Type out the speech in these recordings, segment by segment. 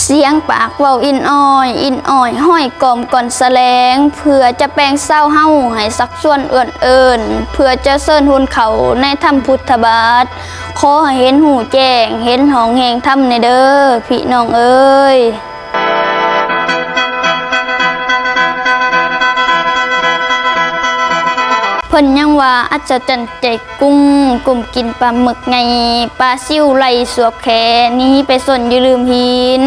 เสียงปากเว้าอินอ้อย อินอ้อย ห้อยกลอมก่อนแสลง เพื่อจะแปลงเศร้าเฮาให้สักส่วนเอื่นเอินเพื่อจะเสินหุนเขาในถ้ำพุทธบาทขอให้เห็นหูแจ้ง เห็นหองแหงถ้ำในเด้อพี่น้องเอ้ย พิ่นยังว่าอัศจรรย์ใจกุ้งกลุ่มกินปลาหมึกไงปลาซิ่วไหลสวบแขนี้ไปส่นอย่าลืมหิน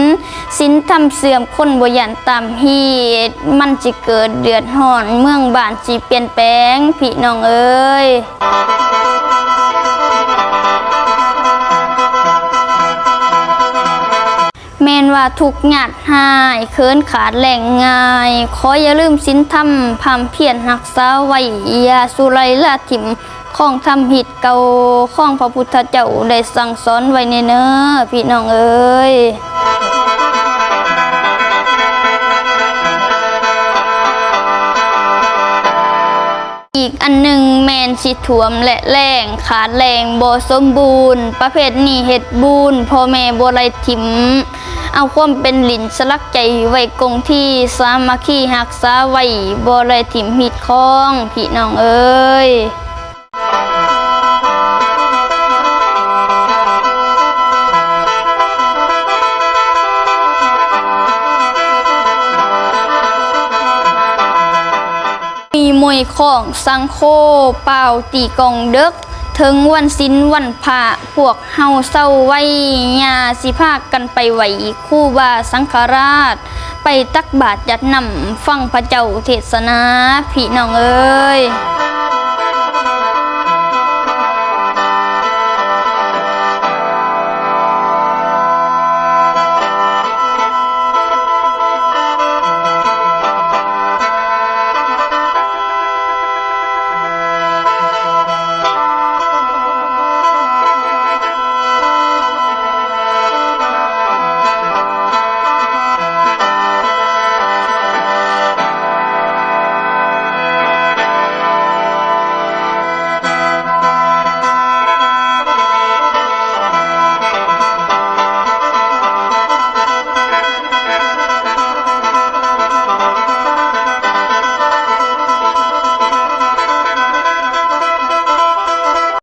สินทำเสื่อมคนบ่ยันตามฮีดมันจะเกิดเดือดห่อนเมืองบ้านจีเปลี่ยนแปลงพี่น้องเอ้ย แม่นว่าทุกหยาดหายเคินขาดแหล่งง่าย ขออย่าลืมสินธรรมพามเพียรหักษาไว้ยาสุไรละถิมข้องทำหิดเก่าข้องพระพุทธเจ้าได้สั่งสอนไว้ในเน้อพี่น้องเอ้ยอีกอันหนึ่งแมนสิถวมและแรงขาดแรงบ่สมบูรณ์ ประเภทนี้เฮ็ดบุญพ่อแม่บ่ไรถิม เอาความเป็นหลินสลักใจไว้คงที่สามัคคีหักษาไว้บ่ไรถิมหิดคองพี่น้องเอ้ยมีมวยของสังโคเป่าตีกองเด็ก ถึงวันสิ้นวันพระพวกเฮาเศร้าไว้ยาสิภากันไปไหวคู่บาสังฆราช ไปตักบาตรยัดนำฟังพระเจ้าเทศนาพี่น้องเอ้ย